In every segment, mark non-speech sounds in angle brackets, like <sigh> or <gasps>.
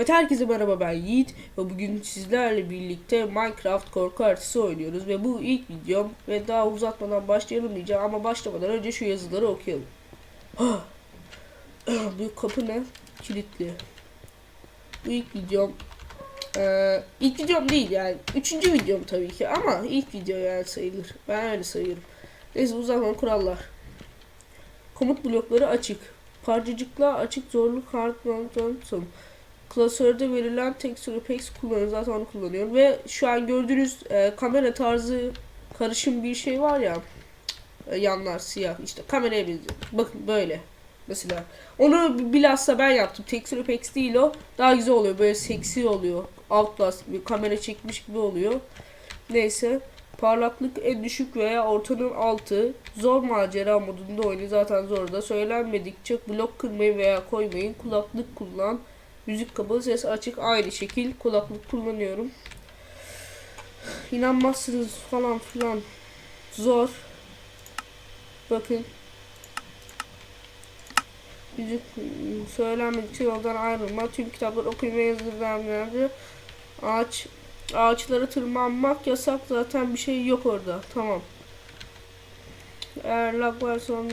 Evet herkese merhaba ben Yiğit ve bugün sizlerle birlikte Minecraft korku haritası oynuyoruz ve bu ilk videom ve daha uzatmadan başlayalım diyeceğim ama başlamadan önce şu yazıları okuyalım. <gasps> bu kapı ne? Kilitli. Bu ilk videom ee, ilk videom değil yani üçüncü videom tabii ki ama ilk video yani sayılır. Ben öyle sayıyorum. Neyse uzatmadan kurallar. Komut blokları açık. Parçacıklar açık zorluk hard son. Klasörde verilen texture packs kullanıyorum. Zaten onu kullanıyorum. Ve şu an gördüğünüz e, kamera tarzı karışım bir şey var ya. E, yanlar siyah. işte kameraya benziyor. Bakın böyle. Mesela. Onu bilhassa ben yaptım. Texture packs değil o. Daha güzel oluyor. Böyle seksi oluyor. Outlast bir kamera çekmiş gibi oluyor. Neyse. Parlaklık en düşük veya ortanın altı. Zor macera modunda oyunu zaten zor da. Söylenmedikçe blok kırmayın veya koymayın. Kulaklık kullan. Müzik kapalı ses açık aynı şekil kulaklık kullanıyorum. İnanmazsınız falan filan zor. Bakın. Müzik söylenmedikçe yoldan ayrılma. Tüm kitaplar okuyun ve yazılarını Ağaç ağaçlara tırmanmak yasak zaten bir şey yok orada. Tamam. Eğer lag varsa onu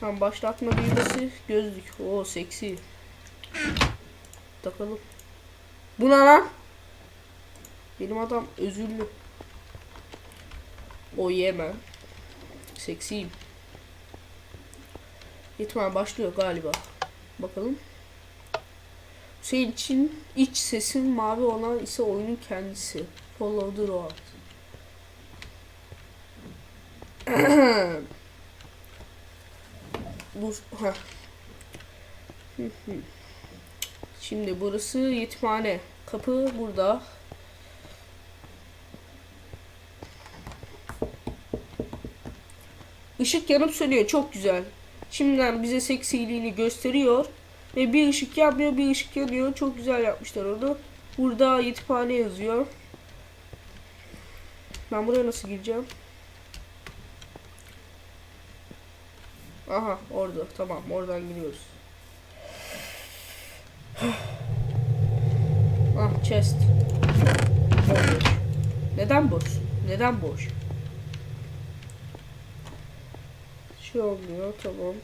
Tamam başlatma düğmesi gözlük. O seksi. Takalım. Bu ne lan? Benim adam özürlü. O yemem. Seksiyim. İhtimal başlıyor galiba. Bakalım. Senin için iç sesin mavi olan ise oyunun kendisi. Follow the road. <clears throat> Bu ha. Şimdi burası yetimhane. Kapı burada. Işık yanıp sönüyor. Çok güzel. Şimdiden bize seksiliğini gösteriyor. Ve bir ışık yanmıyor, bir ışık yanıyor. Çok güzel yapmışlar onu. Burada yetimhane yazıyor. Ben buraya nasıl gireceğim? Aha orada. Tamam oradan giriyoruz. ah chest. Boş. Neden boş? Neden boş? Şey olmuyor tamam.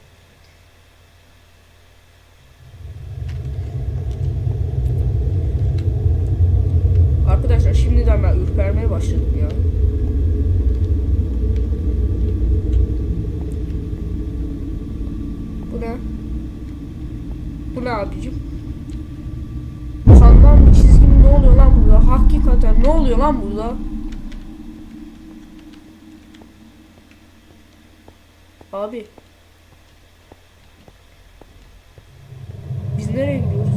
Arkadaşlar şimdiden ben ürpermeye başladım ya. Bu ne? Bu ne abicim? Sandal bir çizgim ne oluyor lan burada? Hakikaten ne oluyor lan burada? Abi. Biz nereye gidiyoruz?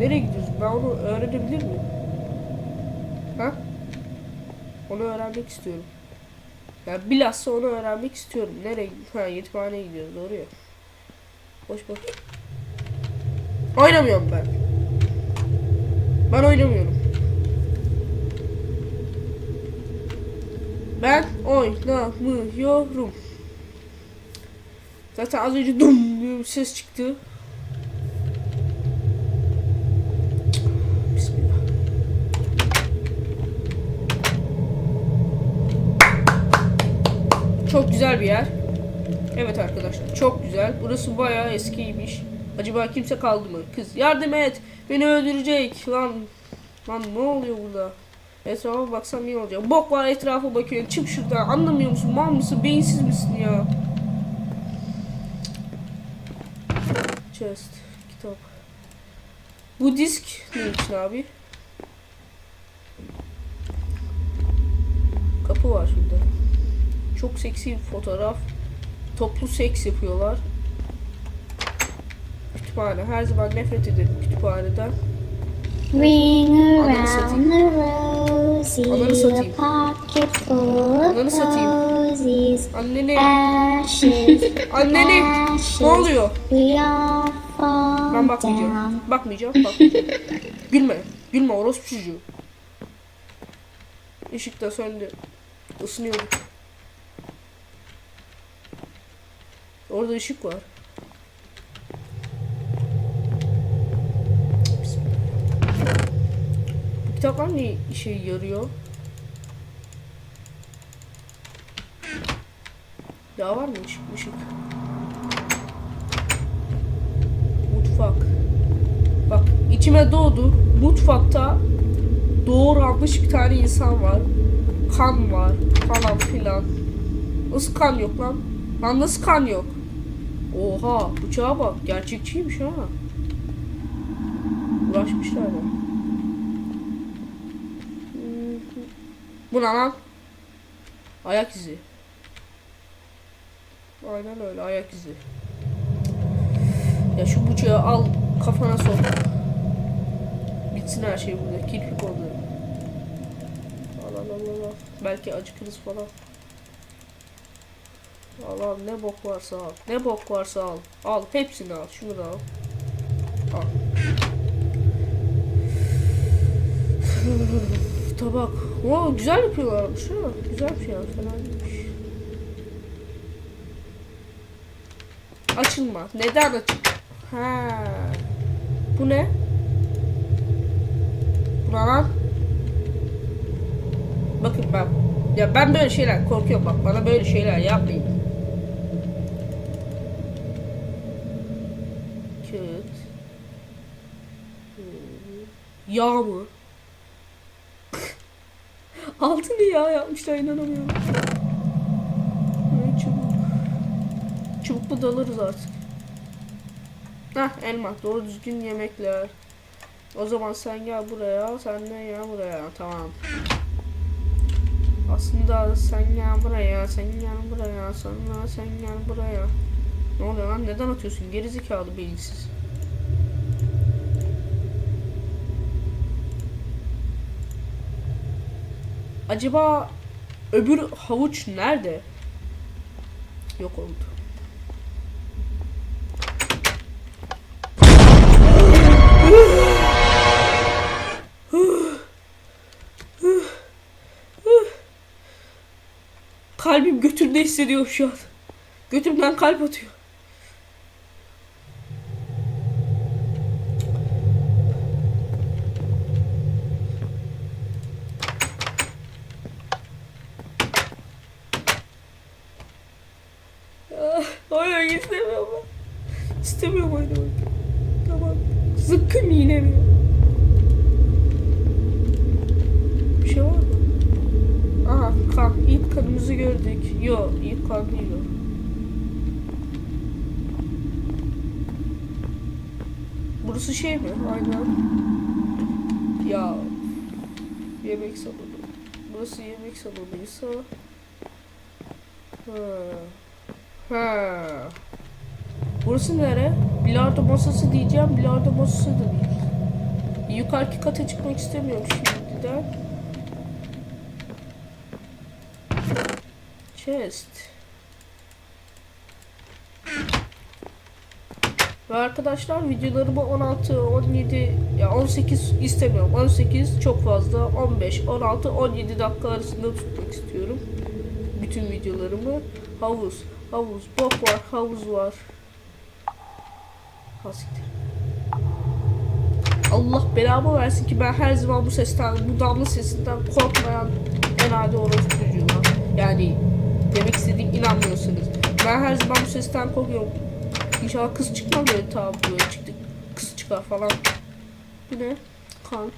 Nereye gidiyoruz? Ben onu öğrenebilir miyim? Ha? Onu öğrenmek istiyorum. Ya bilhassa onu öğrenmek istiyorum. Nereye? Ha yetimhaneye gidiyoruz doğru ya. Boş boş. Oynamıyorum ben. Ben oynamıyorum. Ben oynamıyorum. Zaten az önce dum diye bir ses çıktı. Çok güzel bir yer. Evet arkadaşlar çok güzel. Burası bayağı eskiymiş. Acaba kimse kaldı mı? Kız yardım et. Beni öldürecek. Lan lan ne oluyor burada? Etrafa baksam iyi olacak. Bok var etrafa bakıyorum. Çık şuradan. Anlamıyor musun? Mal mısın? Beyinsiz misin ya? Chest. Kitap. Bu disk ne için abi? Kapı var şurada. Çok seksi bir fotoğraf. Toplu seks yapıyorlar. Kütüphane. Her zaman nefret ederim kütüphaneden. Ring Ananı around satayım. the rosy, Ananı satayım. a pocket full Ananı of satayım. Anneni. Ashes, <laughs> Anneni. Ne oluyor? all fall Ben bakmayacağım. down. Bakmayacağım. Bakmayacağım. <laughs> Gülme. Gülme orospu çocuğu. Işık da söndü. Isınıyorduk. Orada ışık var. Bismillah. Bu kitaplar ne işe yarıyor? Daha var mı ışık? ışık? Mutfak. Bak içime doğdu. Mutfakta doğranmış bir tane insan var. Kan var falan filan. Nasıl kan yok lan? Lan nasıl kan yok? Oha bıçağa bak. Gerçekçiymiş ha. Uğraşmışlar ya. Bu ne lan? Ayak izi. Aynen öyle ayak izi. Ya şu bıçağı al kafana sok. Bitsin her şey burada. Kirpik oldu. Al al al al, al. Belki acıkırız falan. Al al ne bok varsa al. Ne bok varsa al. Al hepsini al. Şunu da al. Al. <laughs> Tabak. Oo güzel yapıyorlarmış ha. Güzel bir şey ya. Fena. Açılma. Neden açıl? Ha. Bu ne? Bu ne lan? Bakın ben. Ya ben böyle şeyler korkuyorum bak. Bana böyle şeyler yapmayın. Kağıt. Hmm. Altını yağ yapmışlar inanamıyorum. Ay, çubuk. Çubuklu dalarız artık. Hah elma. Doğru düzgün yemekler. O zaman sen gel buraya. Sen de gel buraya. Tamam. Aslında sen gel buraya. Sen gel buraya. Sonra sen gel buraya. Ne oluyor lan? Neden atıyorsun? Gerizekalı beyinsiz. Acaba öbür havuç nerede? Yok oldu. Kalbim götümde hissediyor şu an. Götümden kalp atıyor. Ah, Oynamak istemiyorum ben. İstemiyorum oynamak. Tamam. Zıkkım yine mi? Bir şey var mı? Aha kan. İlk kanımızı gördük. Yo ilk kan değil o. Burası şey mi? Aynen. Ya. Yemek salonu. Burası yemek salonuysa. Ha. Ha. Burası nere? Bilardo masası diyeceğim. Bilardo masası da değil. Yukarıki kata çıkmak istemiyorum şimdiden. Chest. Ve arkadaşlar videolarımı 16, 17 ya 18 istemiyorum. 18 çok fazla. 15, 16, 17 dakika arasında tutmak istiyorum. Bütün videolarımı. Havuz, havuz, bok var, havuz var. Hasiktir. Allah belamı versin ki ben her zaman bu sesten, bu damla sesinden korkmayan adi orospu çocuğum. Yani demek istediğim inanmıyorsunuz. Ben her zaman bu sesten korkuyorum. İnşallah kız çıkmaz böyle tabi böyle çıktı. Kız çıkar falan. Bu ne? Kan.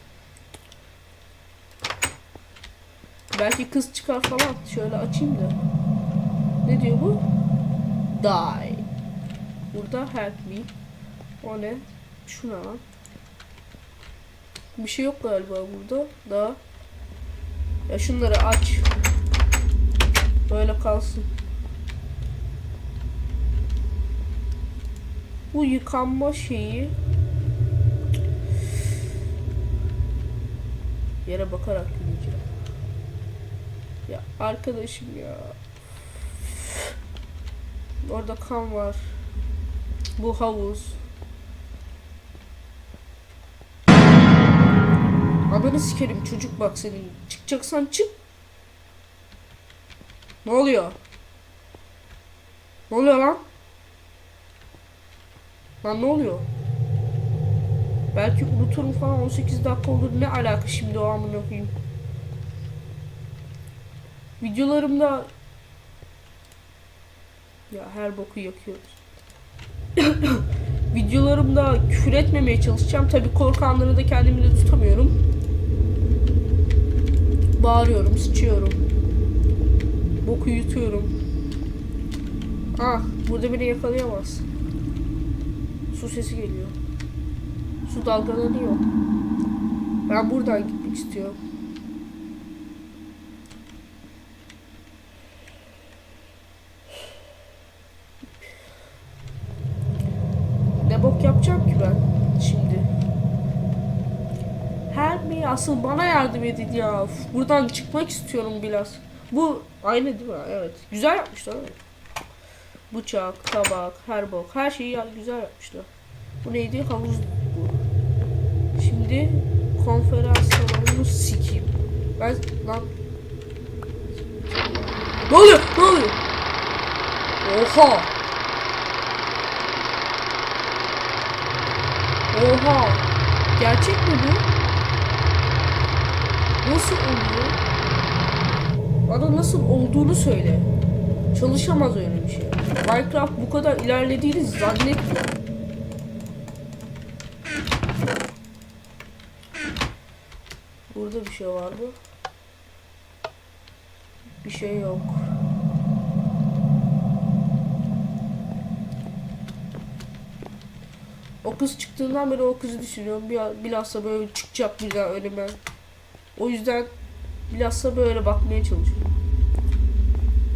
Belki kız çıkar falan. Şöyle açayım da. Ne diyor bu? Die. Burada help me. O ne? Şu ne lan? Bir şey yok galiba burada. Daha. Ya şunları aç. Böyle kalsın. Bu yıkanma şeyi yere bakarak yürüyeceğim. Ya arkadaşım ya. Orada kan var. Bu havuz. Ananı sikerim çocuk bak senin. Çıkacaksan çık. Ne oluyor? Ne oluyor lan? Lan ne oluyor? Belki unuturum falan 18 dakika olur. Ne alaka şimdi o amına koyayım. Videolarımda ya her boku yakıyoruz. <coughs> Videolarımda küfür etmemeye çalışacağım. Tabii korku anlarında da kendimi de tutamıyorum. Bağırıyorum, sıçıyorum. Boku yutuyorum. Ah, burada beni yakalayamaz. Su sesi geliyor. Su dalgalanıyor. Ben buradan gitmek istiyorum. Ne bok yapacağım ki ben şimdi? Mi asıl bana yardım edin ya. Uf, Buradan çıkmak istiyorum biraz. Bu aynı değil mi? Evet. Güzel yapmışlar. evet. Bıçak, tabak, her bok. Her şeyi ya- güzel yapmışlar. Bu neydi? Havuz bu. Şimdi konferans salonunu sikeyim. Ben lan Ne oluyor? Ne oluyor? Oha! Oha! Gerçek mi bu? Nasıl oluyor? Bana nasıl olduğunu söyle. Çalışamaz öyle bir şey. Minecraft bu kadar ilerlediğini zannetmiyorum. Burada bir şey var mı? Bir şey yok. O kız çıktığından beri o kızı düşünüyorum. Bir, bilhassa böyle çıkacak bir daha önüme. O yüzden bilhassa böyle bakmaya çalışıyorum.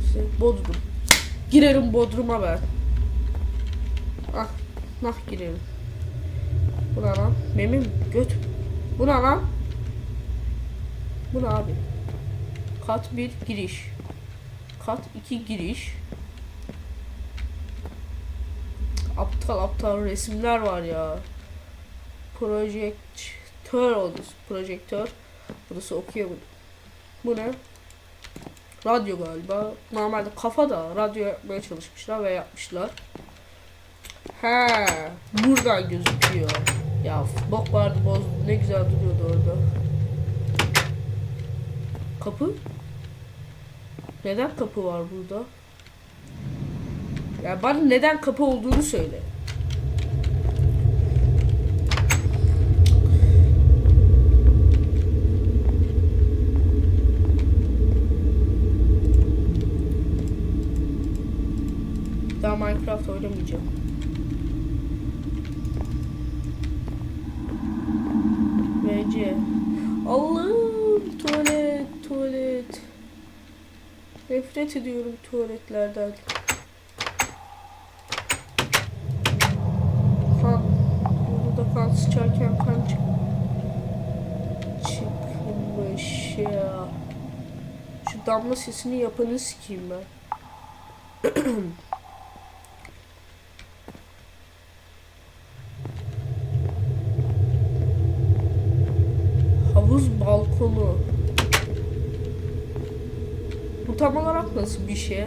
İşte Bodrum. Girerim Bodrum'a ben. Ah, nah girelim. Bu ne lan? Memim göt. Bu ne lan? Bu ne abi? Kat 1 giriş. Kat 2 giriş. Aptal aptal resimler var ya. Projektör oldu. Projektör. Burası okuyamadım. Bu ne? Radyo galiba. Normalde kafa da radyo yapmaya çalışmışlar ve yapmışlar. He, buradan gözüküyor. Ya bok vardı bozdu. Ne güzel duruyordu orada. Kapı? Neden kapı var burada? Ya bana neden kapı olduğunu söyle. Daha Minecraft oynamayacağım. VC. Allah'ım tuvalet, tuvalet. Nefret ediyorum tuvaletlerden. Kan. Burada kan sıçarken kan çık çıkmış ya. Şu damla sesini yapanı sikeyim ben. <clears throat> Havuz balkonu. Bu tam olarak nasıl bir şey?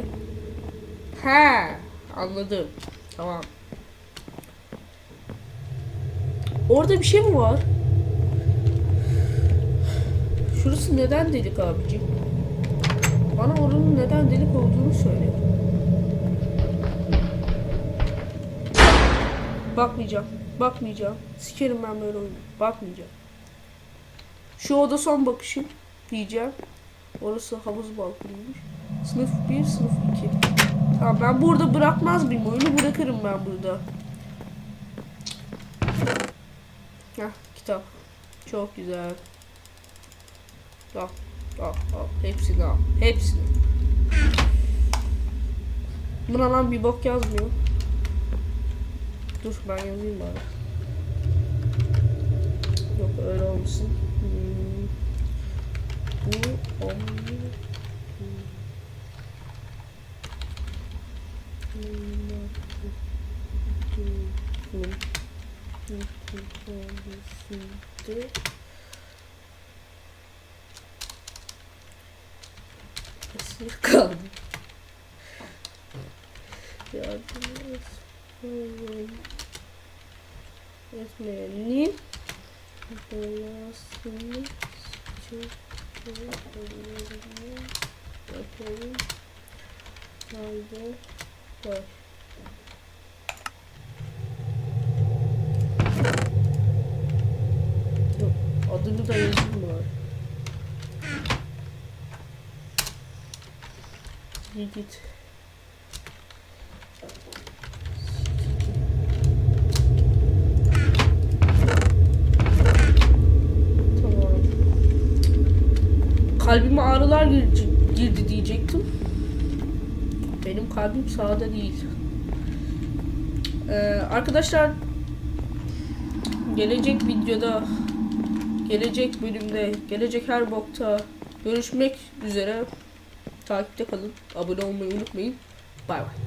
He, anladım. Tamam. Orada bir şey mi var? Şurası neden delik abicim? Bana oranın neden delik olduğunu söyle. Bakmayacağım. Bakmayacağım. Sikerim ben böyle oyunu. Bakmayacağım. Şu oda son bakışım diyeceğim. Orası havuz balkonuymuş. Sınıf 1, sınıf 2. Tamam ben burada bırakmaz mıyım oyunu? Bırakırım ben burada. Heh, kitap. Çok güzel. Al, al, al. Hepsini al. Hepsini. Buna lan bir bok yazmıyor. Dur ben yazayım bari. Yok öyle olmasın. Hmm. Bu olmuyor. Şimdi Esir kaldı. Yardım Bakalım. Nerede? Var. Yok, Adını da yazayım var. Git. Tamam. Kalbime ağrılar girdi, diyecektim. Benim kalbim sağda değil. Ee, arkadaşlar gelecek videoda gelecek bölümde gelecek her bokta görüşmek üzere takipte kalın abone olmayı unutmayın bay bay